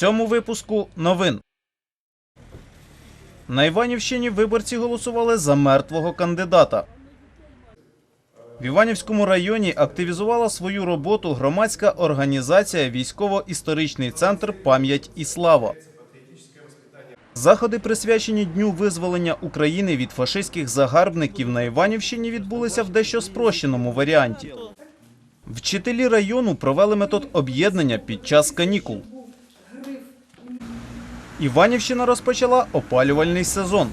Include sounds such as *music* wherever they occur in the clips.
цьому випуску новин. На Іванівщині виборці голосували за мертвого кандидата. В Іванівському районі активізувала свою роботу громадська організація Військово-історичний центр Пам'ять і слава. Заходи, присвячені Дню визволення України від фашистських загарбників на Іванівщині, відбулися в дещо спрощеному варіанті. Вчителі району провели метод об'єднання під час канікул. Іванівщина розпочала опалювальний сезон.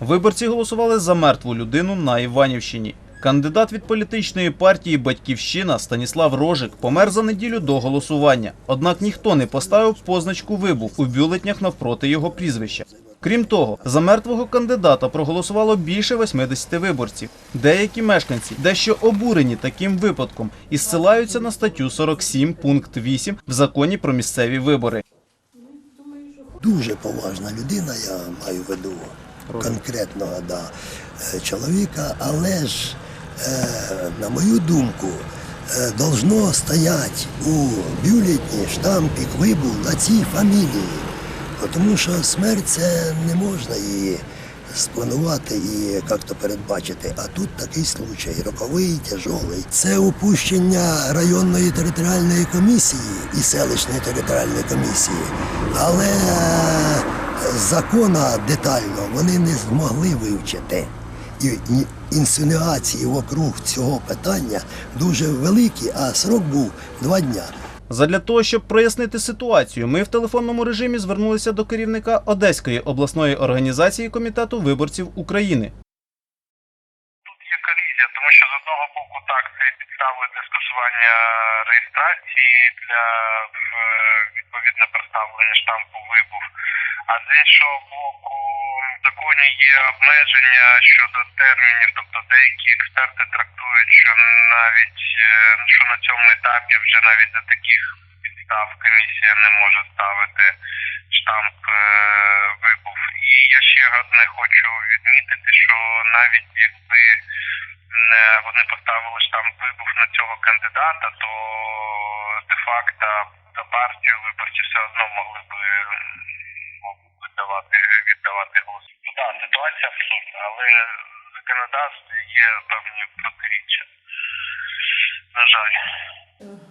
Виборці голосували за мертву людину на Іванівщині. Кандидат від політичної партії Батьківщина Станіслав Рожик помер за неділю до голосування. Однак ніхто не поставив позначку вибух у бюлетнях навпроти його прізвища. Крім того, за мертвого кандидата проголосувало більше 80 виборців. Деякі мешканці дещо обурені таким випадком і ссилаються на статтю 47 пункт 8 в законі про місцеві вибори. дуже поважна людина, я маю в виду конкретного да, е, чоловіка, але ж, е, на мою думку, е, должно стояти у бюлетні штампік вибув на цій фамілії. Тому що смерть це не можна її спланувати і як-то передбачити. А тут такий случай роковий, тяжолий. Це упущення районної територіальної комісії і селищної територіальної комісії. Але е, закона детально вони не змогли вивчити. І інсинуації вокруг цього питання дуже великі, а срок був два дня. Задля того, щоб прояснити ситуацію, ми в телефонному режимі звернулися до керівника Одеської обласної організації комітету виборців України. Тут є колізія, тому що з одного боку так це підстави для скасування реєстрації для відповідне представлення штампу вибув. А з іншого боку, законі є обмеження щодо термінів, тобто деякі експерти трактують, що навіть е, що на цьому етапі вже навіть за таких підстав комісія не може ставити штамп е, вибув. І я ще одне хочу відмітити, що навіть якби не вони поставили штамп вибув на цього кандидата, то де-факто за партію виборці все одно могли би віддавати, віддавати голос. Ну так, ситуація абсурдна, але в законодавстві є певні протиріччя. На жаль.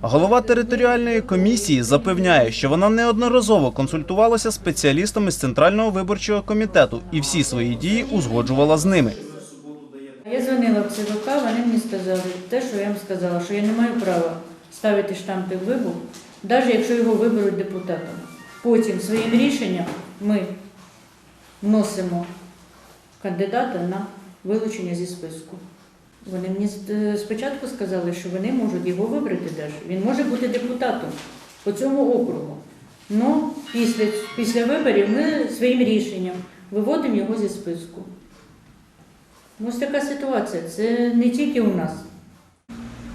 Голова територіальної комісії запевняє, що вона неодноразово консультувалася з спеціалістами з Центрального виборчого комітету і всі свої дії узгоджувала з ними. Я дзвонила в ЦВК, вони мені сказали те, що я їм сказала, що я не маю права ставити штампи вибух, навіть якщо його виберуть депутатом. Потім своїм рішенням ми вносимо кандидата на вилучення зі списку. Вони мені спочатку сказали, що вони можуть його вибрати навіть. Він може бути депутатом по цьому округу. Ну, після, після виборів ми своїм рішенням виводимо його зі списку. Ось така ситуація. Це не тільки у нас.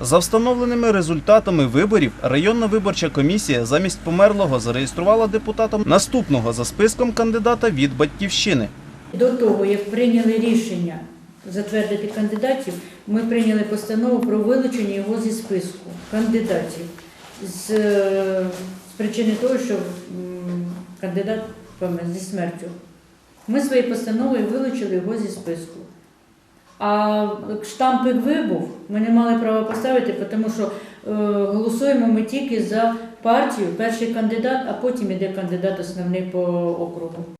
За встановленими результатами виборів, районна виборча комісія замість померлого зареєструвала депутатом наступного за списком кандидата від батьківщини. До того, як прийняли рішення затвердити кандидатів, ми прийняли постанову про вилучення його зі списку кандидатів з, е, з причини того, що кандидат помер зі смертю. Ми своєю постановою вилучили його зі списку. А штампик вибув ми не мали права поставити, тому що е, голосуємо ми тільки за партію, перший кандидат, а потім іде кандидат основний по округу.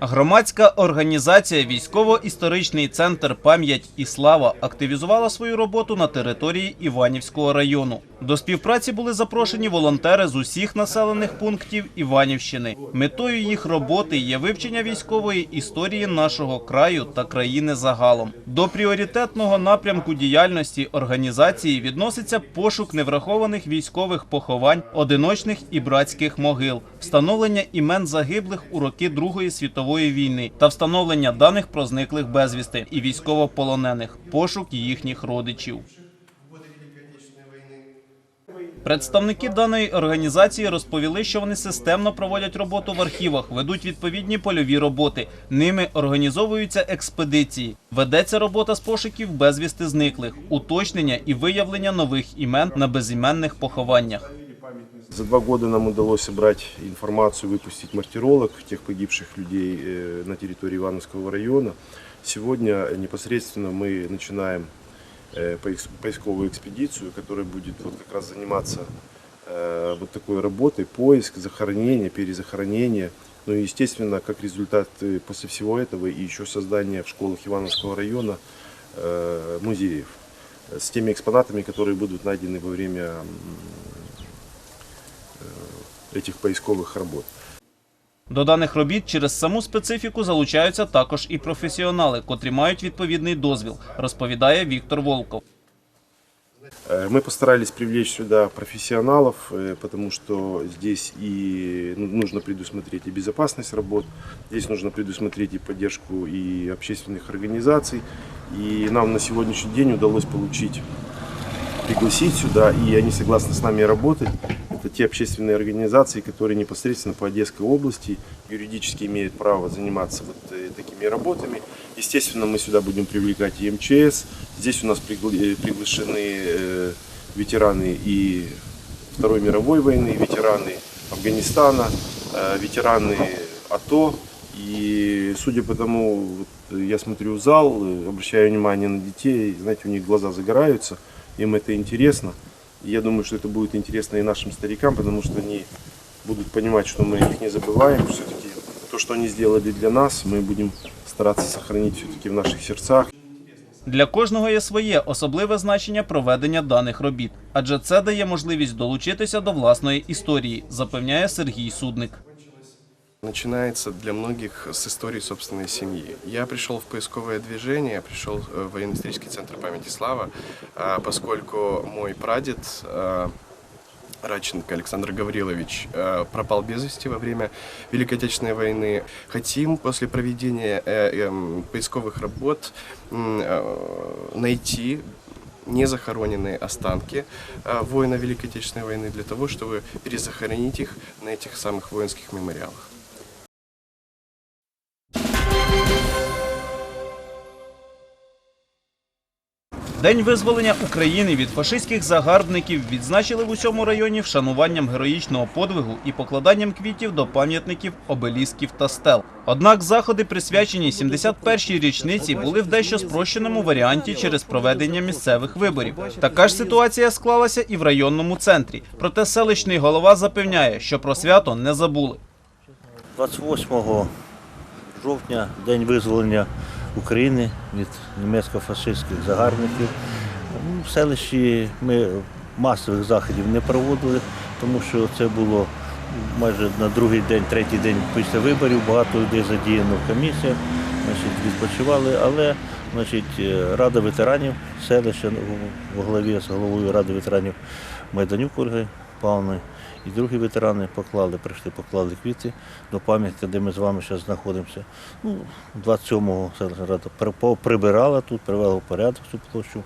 Громадська організація Військово-історичний центр Пам'ять і слава активізувала свою роботу на території Іванівського району. До співпраці були запрошені волонтери з усіх населених пунктів Іванівщини. Метою їх роботи є вивчення військової історії нашого краю та країни загалом. До пріоритетного напрямку діяльності організації відноситься пошук неврахованих військових поховань, одиночних і братських могил, встановлення імен загиблих у роки Другої світової війни та встановлення даних про зниклих безвісти і військовополонених, пошук їхніх родичів. Представники даної організації розповіли, що вони системно проводять роботу в архівах, ведуть відповідні польові роботи. Ними організовуються експедиції. Ведеться робота з пошуків безвісти зниклих, уточнення і виявлення нових імен на безіменних похованнях. За два года нам удалось собрать информацию, выпустить мартиролог тех погибших людей э, на территории Ивановского района. Сегодня непосредственно мы начинаем э, поис- поисковую экспедицию, которая будет вот как раз заниматься э, вот такой работой, поиск, захоронение, перезахоронение. Ну и естественно, как результат после всего этого и еще создание в школах Ивановского района музеев с теми экспонатами, которые будут найдены во время м, этих поисковых работ. До даних робіт через саму специфіку залучаються також і професіонали, котрі мають відповідний дозвіл, розповідає Віктор Волков. Э, Мы постарались привлечь сюда профессионалов, э, потому что здесь и ну, нужно предусмотреть и безопасность работ, здесь нужно предусмотреть и поддержку и общественных организаций. И нам на сегодняшний день удалось получить, пригласить сюда, и они согласны с нами работать. Это те общественные организации, которые непосредственно по Одесской области юридически имеют право заниматься вот э, такими работами. Естественно, мы сюда будем привлекать и МЧС. Здесь у нас э, приглашены э, ветераны и Второй мировой войны, ветераны Афганистана, ветераны АТО. И судя по тому, я смотрю в зал, обращаю внимание на детей, знаете, у них глаза загораются, им это интересно. И я думаю, что это будет интересно и нашим старикам, потому что они будут понимать, что мы их не забываем. Все-таки то, что они сделали для нас, мы будем стараться сохранить все-таки в наших сердцах. Для кожного є своє особливе значення проведення даних робіт, адже це дає можливість долучитися до власної історії, запевняє Сергій Судник. Начинается для многих с истории собственной семьи. Я пришел в поисковое движение, пришел в военно-исторический центр памяти Слава, а, поскольку мой прадед а, Радченко Александр Гаврилович а, пропал без вести во время Великой Отечественной войны. Хотим после проведения э, эм, поисковых работ э, найти незахороненные останки воина Великой Отечественной войны для того, чтобы перезахоронить их на этих самых воинских мемориалах. День визволення України від фашистських загарбників відзначили в усьому районі вшануванням героїчного подвигу і покладанням квітів до пам'ятників, обелісків та стел. Однак заходи, присвячені 71-й річниці, були в дещо спрощеному варіанті через проведення місцевих виборів. Така ж ситуація склалася і в районному центрі. Проте селищний голова запевняє, що про свято не забули. 28 жовтня, день визволення України від німецько-фашистських загарбників. Ну, В селищі ми масових заходів не проводили, тому що це було майже на другий день, третій день після виборів. Багато людей задіяно в комісіях, значить, відпочивали, але значить, е, Рада ветеранів селища ну, во главі з головою Ради ветеранів Майданюк Ольги Павловною і другі ветерани поклали, прийшли, поклали квіти до пам'ятника, де ми з вами зараз знаходимося. Ну, 27-го селищна рада прибирала тут, привела в порядок цю площу.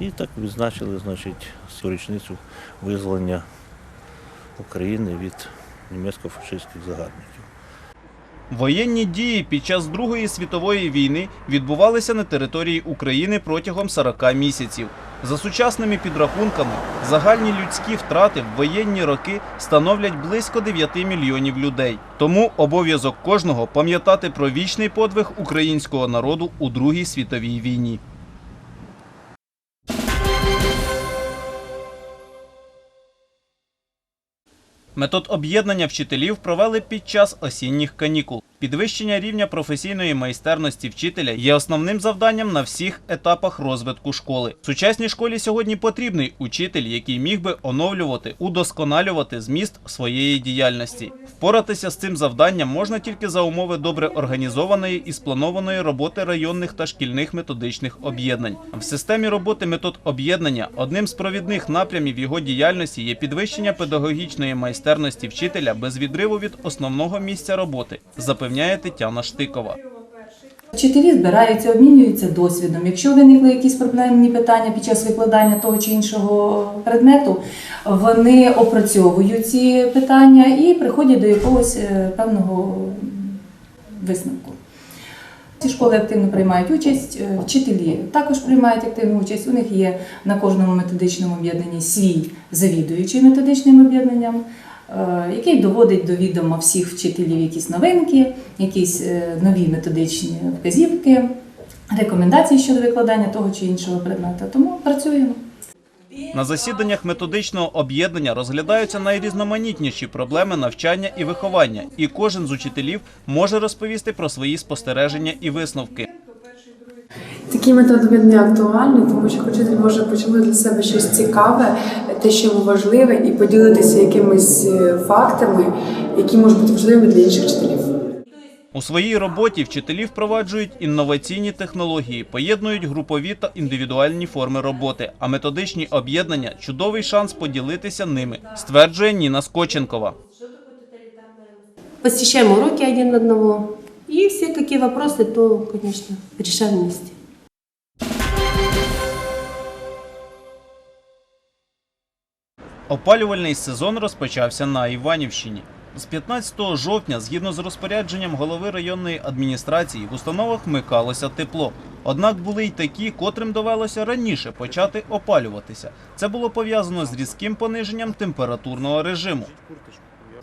І так відзначили, значить, цю річницю визволення України від німецько-фашистських загарбників. Воєнні дії під час Другої світової війни відбувалися на території України протягом 40 місяців. За сучасними підрахунками, загальні людські втрати в воєнні роки становлять близько 9 мільйонів людей. Тому обов'язок кожного пам'ятати про вічний подвиг українського народу у Другій світовій війні. Метод об'єднання вчителів провели під час осінніх канікул. Підвищення рівня професійної майстерності вчителя є основним завданням на всіх етапах розвитку школи. Сучасній школі сьогодні потрібний учитель, який міг би оновлювати, удосконалювати зміст своєї діяльності. Впоратися з цим завданням можна тільки за умови добре організованої і спланованої роботи районних та шкільних методичних об'єднань. В системі роботи метод об'єднання одним з провідних напрямів його діяльності є підвищення педагогічної майстерності вчителя без відриву від основного місця роботи, Тетяна Штикова. Вчителі збираються, обмінюються досвідом. Якщо виникли якісь проблемні питання під час викладання того чи іншого предмету, вони опрацьовують ці питання і приходять до якогось е, певного висновку. Ці школи активно приймають участь, е, вчителі також приймають активну участь. У них є на кожному методичному об'єднанні свій завідуючий методичним об'єднанням, який доводить до відома всіх вчителів якісь новинки, якісь е, нові методичні вказівки, рекомендації щодо викладання того чи іншого предмета. Тому працюємо. На засіданнях методичного об'єднання розглядаються найрізноманітніші проблеми навчання і виховання, і кожен з учителів може розповісти про свої спостереження і висновки. Такий метод він не актуальний, тому що вчитель може почути для себе щось цікаве, те, що йому важливе, і поділитися якимись е, фактами, які можуть бути важливими для інших вчителів. У своїй роботі вчителі впроваджують інноваційні технології, поєднують групові та індивідуальні форми роботи, а методичні об'єднання чудовий шанс поділитися ними, стверджує Ніна Скоченкова. посещаем уроки один одного. И все какие вопросы, то, конечно, решаем вместе. Опалювальний сезон розпочався на Іванівщині. З 15 жовтня, згідно з розпорядженням голови районної адміністрації, в установах вмикалося тепло. Однак були й такі, котрим довелося раніше почати опалюватися. Це було пов'язано з різким пониженням температурного режиму.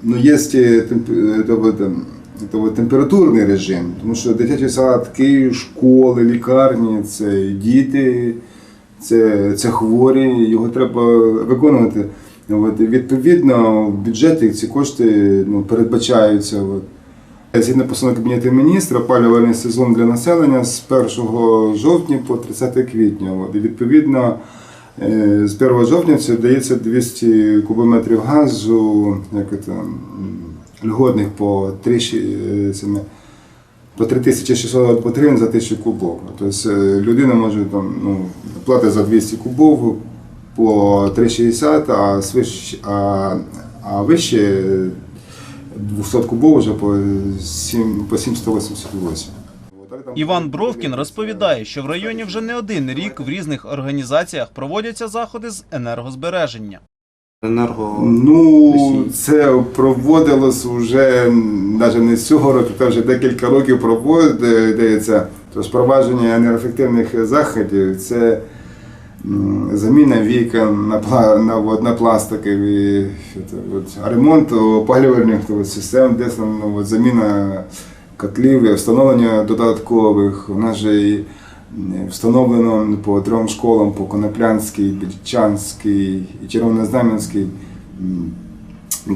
Ну, есть э, темп- это вот, ем, это вот температурний режим, тому що дитячі садки, школи, лікарні це діти, це, це хворі, його треба виконувати. От, відповідно, в бюджеті ці кошти ну, передбачаються. От. Згідно постанови Кабінету міністра, опалювальний сезон для населення з 1 жовтня по 30 квітня. От. І відповідно е, з 1 жовтня це дається 200 кубометрів газу, як це, льготних по 3, щі- е, цими, по 3600 гривень за 1000 кубов. Тобто е, людина може там, ну, платить за 200 кубов по 3,60, а, свищ, а, а вище 200 кубов вже по 7, по 788. Іван Бровкін розповідає, що в районі вже не один рік в різних організаціях проводяться заходи з енергозбереження. Енерго Ну, це проводилось вже навіть не з цього року, це вже декілька років проводиться. Тобто впровадження енергоефективних заходів це заміна вікон на, на, от, на пластикові, що це, от, ремонт опалювальних систем, де там, ну, от, заміна котлів, встановлення додаткових. У нас же і встановлено по трьом школам по Коноплянській, Більчанській і Червонознаменській.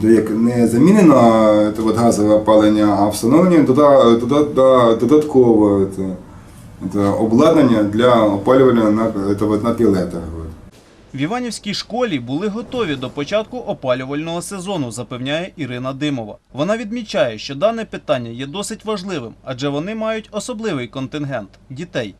як не замінено газове опалення, а встановлення дода, дода, да, додаткове це, це обладнання для опалювання на, це, от, на пілетах. от. В Іванівській школі були готові до початку опалювального сезону, запевняє Ірина Димова. Вона відмічає, що дане питання є досить важливим, адже вони мають особливий контингент дітей.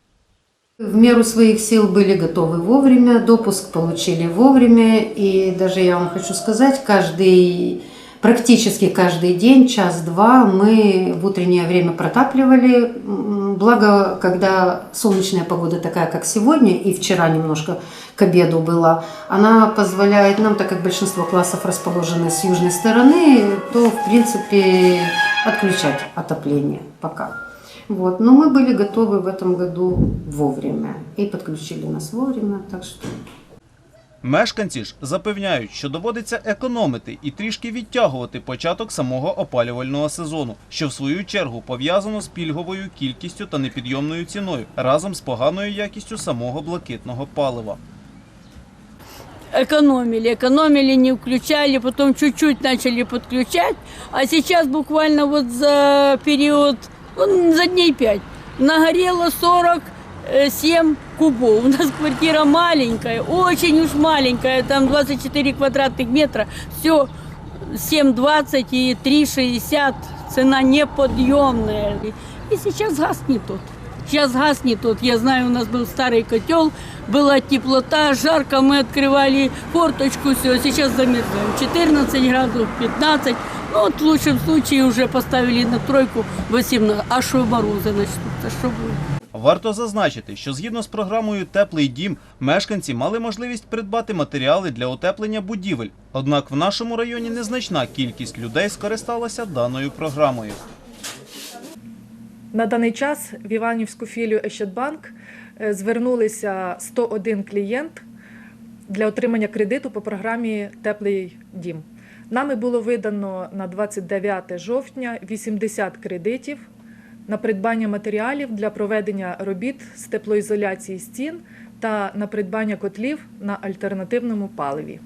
В меру своих сил были готовы вовремя, допуск получили вовремя. И даже я вам хочу сказать, каждый, практически каждый день, час-два мы в утреннее время протапливали. Благо, когда солнечная погода такая, как сегодня, и вчера немножко к обеду была, она позволяет нам, так как большинство классов расположены с южной стороны, то, в принципе, отключать отопление пока. Вот. Но мы были готовы в этом году вовремя и подключили нас вовремя, так что Мешканці ж запевняють, що доводиться економити і трішки відтягувати початок самого опалювального сезону, що в свою чергу пов'язано з пільговою кількістю та непідйомною ціною разом з поганою якістю самого блакитного палива. экономили, экономили, не включали, потом чуть-чуть начали подключать, а сейчас буквально вот за период, ну, за дней пять, нагорело 47 кубов. *laughs* У нас квартира маленькая, очень уж маленькая, там 24 квадратных метра, все 7,20 и 3,60, цена неподъемная. И сейчас газ не тот. Сейчас газ не тот. Я знаю, у нас был старый котел, была теплота, жарко, мы открывали форточку, все, сейчас замерзаем. 14 градусов, 15. Ну, от в лучшем случае уже поставили на тройку 18. А що морози начнуться? Що буде? Варто зазначити, що згідно з програмою Теплий дім мешканці мали можливість придбати матеріали для утеплення будівель. Однак в нашому районі незначна кількість людей скористалася даною програмою. На даний час в Іванівську філію Ощадбанк е, звернулися 101 клієнт для отримання кредиту по програмі Теплий дім. Нами було видано на 29 жовтня 80 кредитів на придбання матеріалів для проведення робіт з теплоізоляції стін та на придбання котлів на альтернативному паливі.